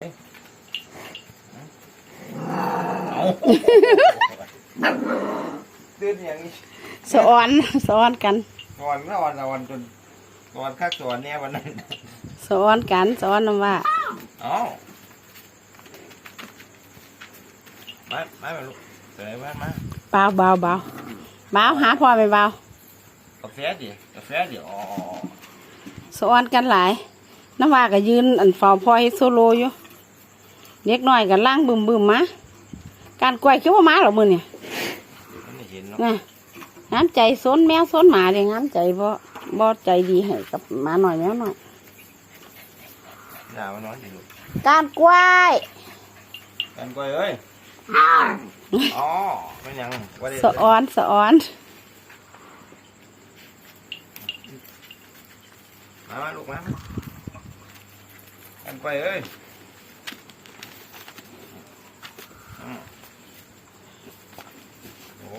เอาตื่นอย่างนี้สะออนสะออนกันนอนนอนนอนจนนอนคักตัวเนี่ยวันนั้นสะออนกันสะออนน้ำว่าเอามามามาลูกเสยมามาเบาเบาเบาเบาหาพ่อไปเบากาแฟดิกาแฟดิอ๋อสะออนกันหลายน้ำว่าก็ยืนอันเฝ้าพ่อเฮ็ดโซโลอยู่ เล็กน้อยก็ล่างบึมบึมๆมาการกล้วยคือว่ามาหรอมือเนี่ยมันไม่เห็นเนาะนะน้ำใจซนแมวซนหมาเด้งน้ำใจบ่บ่ใจดีให้กับหมาหน่อยแมวหน่อยอย่ามันนอนอยู่ลูกการกล้วยกันก้อยเอ้ยอ๋อมันยังว่าได้สะออนสะออนมามาลูกมากันก้อยเอ้ยอืม โอ้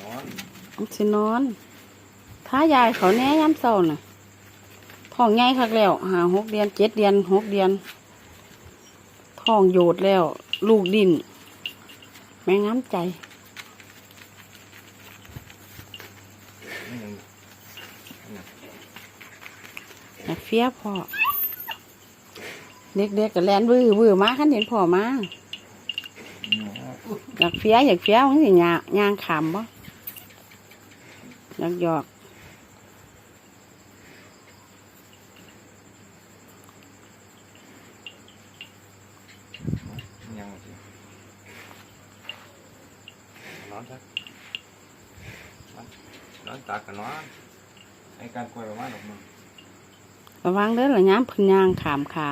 นอนสินอนถ้ายายเขาแน่ย้ำเศร้าน่ะท้องใหญ่คักแล้วหาหกเดือนเจ็ดเดือนหกเดือนท้องโยดแล้ว ลูกดินแม่งน้ำใจมันยังอยากเฟียพ่อเด็กๆก็แลนวื้อวื้อมาขันเห็นพ่อมา อยากเฟียอยากเฟียมันสิยาย่างขามบ่อยากหยอกยังสินอนซะนอนนอนตากกันนอนไอ้การกล้วยประมาณหกโมงระวังเด้อละย้ำพึ่นย่างขามขา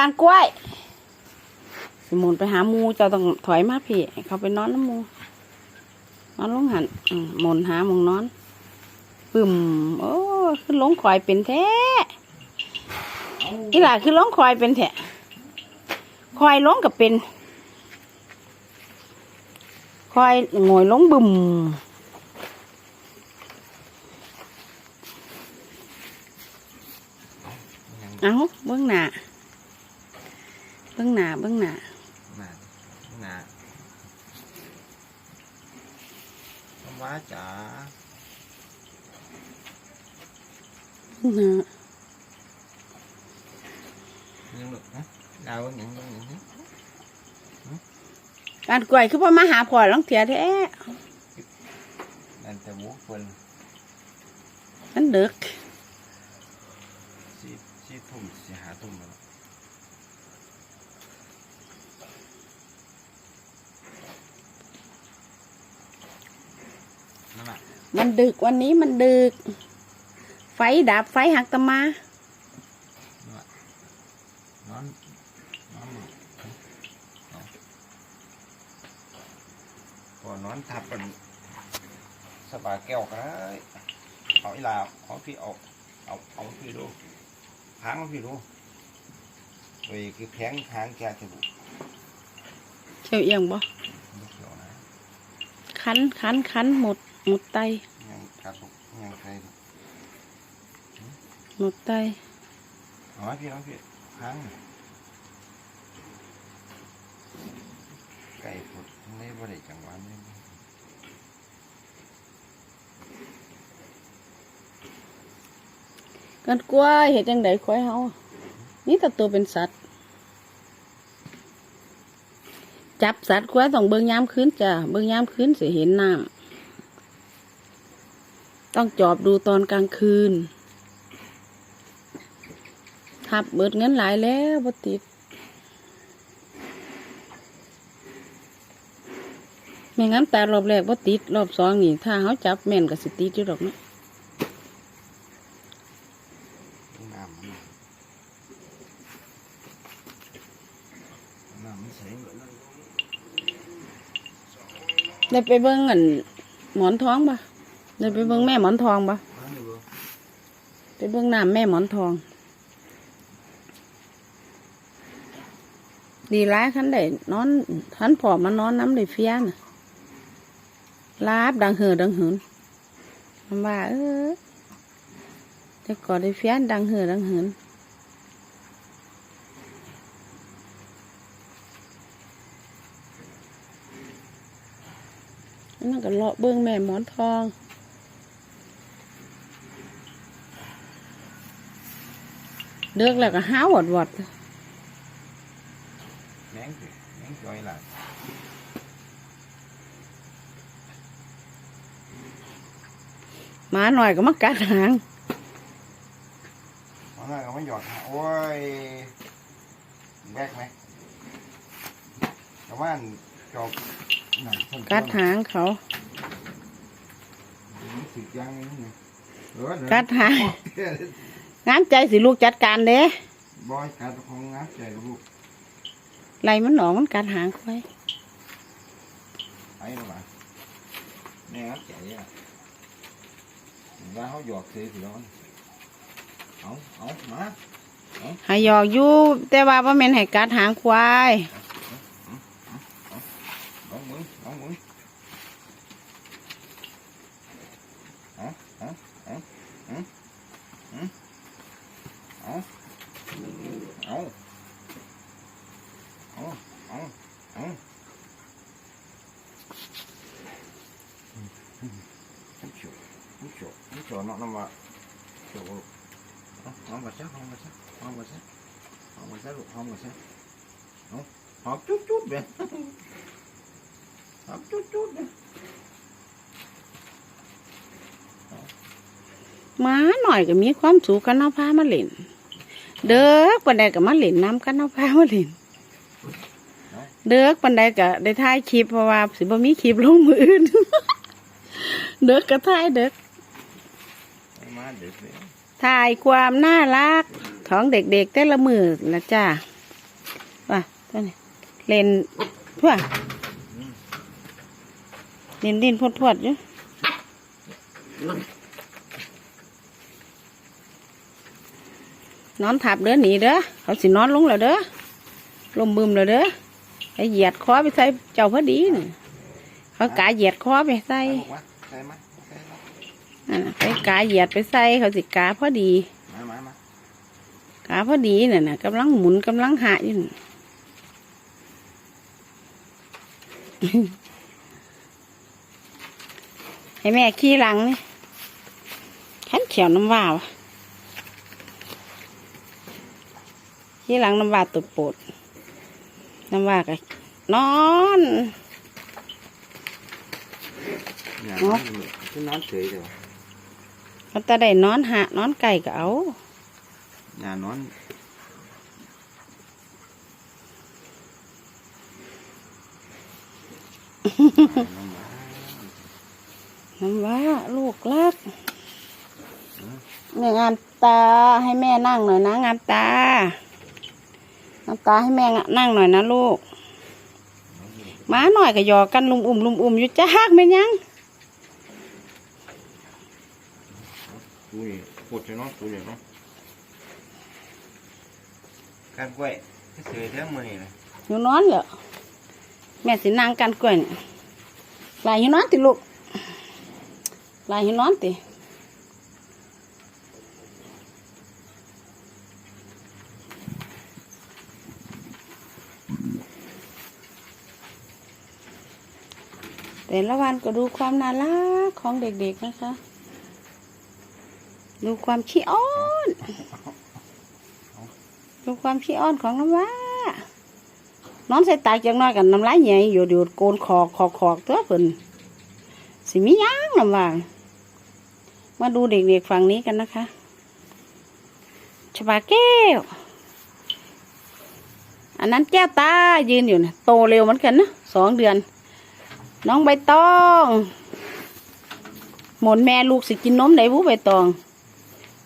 การกล้วยสมุนไปหาหมูเจ้าต้องถอยมาพี่เขาไปนอนน้ำหมูนอนลงหันหมุนหาหมองนอนปึ่มโอ้ขึ้นลงคอยเป็นแท้นี่ล่ะขึ้นลงคอยเป็นแท้คอยลงกับเป็นคอยโงอยลงบึมเอาเบื้องหน้า บื้องหน้าเบื้องหน้าหนาหนาว้าจ๋าเบื้องหน้ายังลูกนะดาวยังยังยังยังการกล้วยคือพ่อมาหาพ่อลังเทียแท้นั่นแต่บุกเพิ่นมันเด็กสี่สี่ทุ่มสี่หาทุ่มแล้วนั่นแหละ มันดึกวันนี้มันดึก ไฟดับไฟหักตะมา นอนนอนลูกเอาพอนอนทับกันสบายแก้วก็ได้เอาอีหลาเอาพี่เอาเอาเอาพี่ดูหางพี่ดูโอ้ยคือแข็งหางแกจะบุเขียวเอียงบ่ไม่เกี่ยวนะคันคันคันหมดห มดไตยังกระตุกยังใครหมดไตเอาไว้พี่เอาพี่หางไก่ผุดไม่บ่ได้จังหวะนี้การกล้วยเห็ดจังไดควายเฮานี่แต่ตัวเป็นสัตว์ จับสัตว์ควายต้องเบิ่งยามคืนจ้ะเบิ่งยามคืนสิเห็นน้ำ ต้องจอบดูตอนกลางคืน ทับเบิดเงินหลายแล้วบ่ติด ไม่งั้นแต่รอบแรกบ่ติด รอบสองนี่ถ้าเขาจับแม่นก็สิติดอยู่ดอกเนาะน้ำมันน้ำมันใสเหมือนนั้นได้ไปเบิ่งอันหมอนทองปะ ได้ไปเบิ่งแม่หมอนทองปะมาอยู่บ่ไปเบิ่งน้ำแม่หมอนทอง ดีร้ายคันได้นอนคันผอมมานอนน้ำได้เฟี้ยน่ะลาบดังเหือดังหืนมันว่าเออแต่ก่อนได้เฟี้ยนดังเหือดังเหินนั่นก็เลาะเบิ้งแม่หมอนทอง เลือกแล้วก็ห้าวอดวอดแมงสิแมงจอยล่ะหมาหน่อยก็มากัดหางเอาหน้าก็ไม่หยอดหาโอ้ยแบกไหมแต่ว่าจอบหนังส้นกัดหางเขามันสึกอยังนี้ไงเออเยวกัดหาง งามใจสิลูกจัดการเด้บอยกัดของงับใจลูกไล่มันหนองมันกัดหางเขาไว้ไอ้หรอวะแม่งับใจอะว่าเขาหยอกเสียสิร้อนเอาเอามาให้หยอกอยู่แต่ว่าว่าแม่นให้กัดหางควายะเอาหอมจุ๊บจุ๊บเลยหอมจุ๊บจุ๊บเลยหมาหน่อยก็มีความสุขกันเอาพามาเล่น เด็กปันใดก็มาเล่นน้ำกันเอาพามาเล่นเด็กปันใดก็ได้ถ่ายคลิปเพราะว่าสิบ่มีคลิปลงมืออื่น เด็กก็ถ่ายเด็กมาเด็กเลยถ่ายความน่ารักของเด็กๆแต่ละมือนะจ้าว่าตัวนี้เล่นทั่วเล่นดินพดพดๆอยู่นอนทับเด้อหนีเด้อเขาสินอนลงแล้วเด้อลมบึมแล้วเด้อไอเหยียดคอไปใส่เจ้าพอดีนี่เขากาเหยียดคอไปใส่ ใส่มาใส่มาใส่มานั่นน่ะไปกาเหยียดไปใส่เขาสิกาพอดี มามามาขาพอดีเนี่ยนะกำลังหมุนกำลังหาอยู่น่ะ ให้แม่ขี่หลังนี่ขันเขียวน้ำว่าวะขี่หลังน้ำว่าตัวโปรดน้ำว่าก็นอนอย่า เนาะนอนคือนอนเฉยเดี๋ยวเขาจะได้นอนหะนอนไก่ก็เอาอย่านอนน้ำว่าลูกรักแม่งามตาให้แม่นั่งหน่อยนะงามตางามตาให้แม่นั่งหน่อยนะลูกหมาหน่อยก็หยอกกันลุมอุ่มลุมอุ่มอยู่จ้ากไม่นยัง กูนี่ปวดใช่เนาะกูเนี่ยเนาะการกล้วยเฉยๆเท่ามือนี่เลยอยู่นอนเหรอแม่สินั่งกันกล้วยนี่ลายอยู่นอนติลูกลายอยู่นอนติแต่ละวันก็ดูความน่ารักของเด็กๆนะคะ ดูความขี้อ้อนดูความขี้อ้อนของน้ำว้านอนใส่ตาจังน้อยกันน้ำลายใหญ่อยู่ดี๋ยวโกนคอกคอกคอกตัวเพิ่นสิมีหยังน้ำว่ามาดูเด็กๆฝั่งนี้กันนะคะชบาแก้ว อันนั้นแก้วตายืนอยู่นะโตเร็วเหมือนกันนะสองเดือน น้องใบตอง หมนแม่ลูกสิกินนมไหนบุใบตอง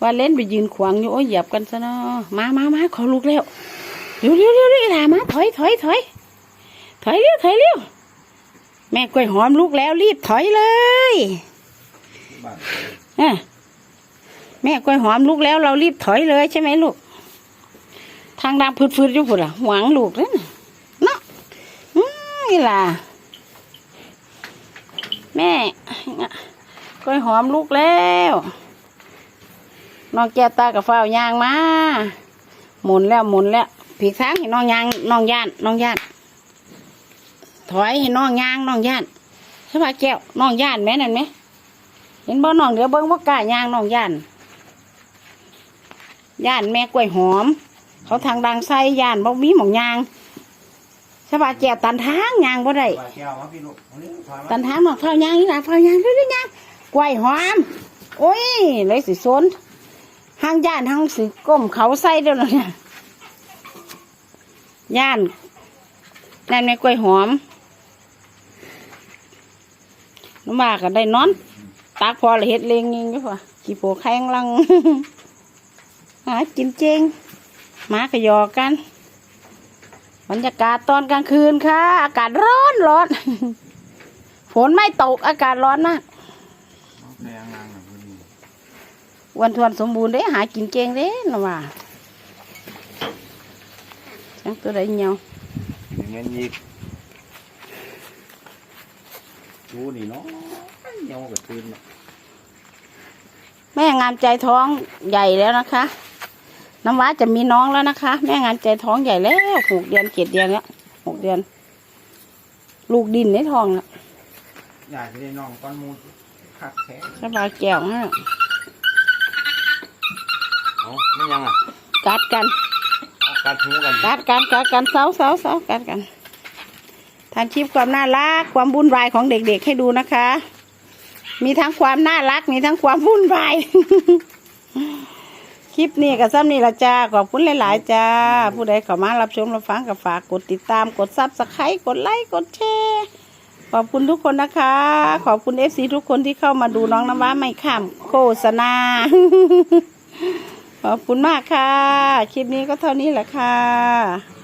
ว่าเล่นไปยืนขวางอยู่โอ้ยเหยียบกันซะเนาะมามามาขอลูกแล้วเร็วเร็วเร็วเร็วลามาถอยถอยถอยถอยเร็วถอยเร็วแม่กล้วยหอมลูกแล้วรีบถอยเลยบ้านอะแม่กล้วยหอมลูกแล้วเรารีบถอยเลยใช่ไหมลูก ทางดำพืดๆอยู่พุ่นอะหวังลูกเลยน่ะเนาะอืมอีหลาแม่กล้วยหอมลูกแล้ว น้องแก้วตากับฝ้าวยางมา หมุนแล้วหมุนแล้วผีกทางให้น้องยางน้องย่านน้องย่านถอยให้น้องยางน้องย่านใช่ป่ะแก้วน้องย่านแม่นั่นไหมเห็นบ่น้องเดี๋ยวเบิ้งว่ากล้ายางน้องย่านย่านแม่กล้วยหอม เขาทางดังไส้ย่านบ่มีหมองยางใช่ป่ะแก้วตันทางยางบ่ได้สบายแก้วมาพี่ลูกเอาเร็วถอยมาตันทางมาเฝ้ายางนี่ล่ะเฝ้ายางเรื่อยๆยางกล้วยหอมโอ้ยเลยสิสน หางย่านหางสิก้มเขาใส่เดี๋ยวนี้เนี่ยย่านนั่นไม่กล้วยหอมน้ำบาก็ได้นอน ตากพอลยเฮ็ดเลงยิงอยู่ป่ะกี่โปแข้งลังหากินเจงหมากระยอกกัน บรรยากาศตอนกลางคืนค่ะ อากาศร้อนร้อนฝนไม่ตกอากาศร้อนมาก วันทวนสมบูรณ์เด้หากินเก่งเด้นะว่าจังตัวใดเหี่ยวนี่เงินอีกดูนี่เนาะเหี่ยวกับตื่นเนาะแม่งามใจท้องใหญ่แล้วนะคะ น้ำว้าจะมีน้องแล้วนะคะ แม่งามใจท้องใหญ่แล้วหกเดือนเจ็ดเดือนแล้วหกเดือน ลูกดินในท้องแล้วอยากจะได้น้องก้อนหมูคักแท้สบายแก้วฮะ เอาไม่ยังอะกัดกันเอากัดหูกัน กัดกันกัดกันเสาเสาเสากัดกันทานคลิปความน่ารักความวุ่นวายของเด็กๆให้ดูนะคะ มีทั้งความน่ารักมีทั้งความวุ่นวาย คลิปนี้กับซ้ำนี่ละจ้าขอบคุณหลายๆจ้า ผู้ใดเข้ามารับชมรับฟังกับฝากกดติดตามกดซับสไครต์กดไลค์กดแชร์ขอบคุณทุกคนนะคะ ขอบคุณเอฟซีทุกคนที่เข้ามาดูน้องน้ำว้าไม่ข้ามโฆษณา ขอบคุณมากค่ะ คลิปนี้ก็เท่านี้แหละค่ะ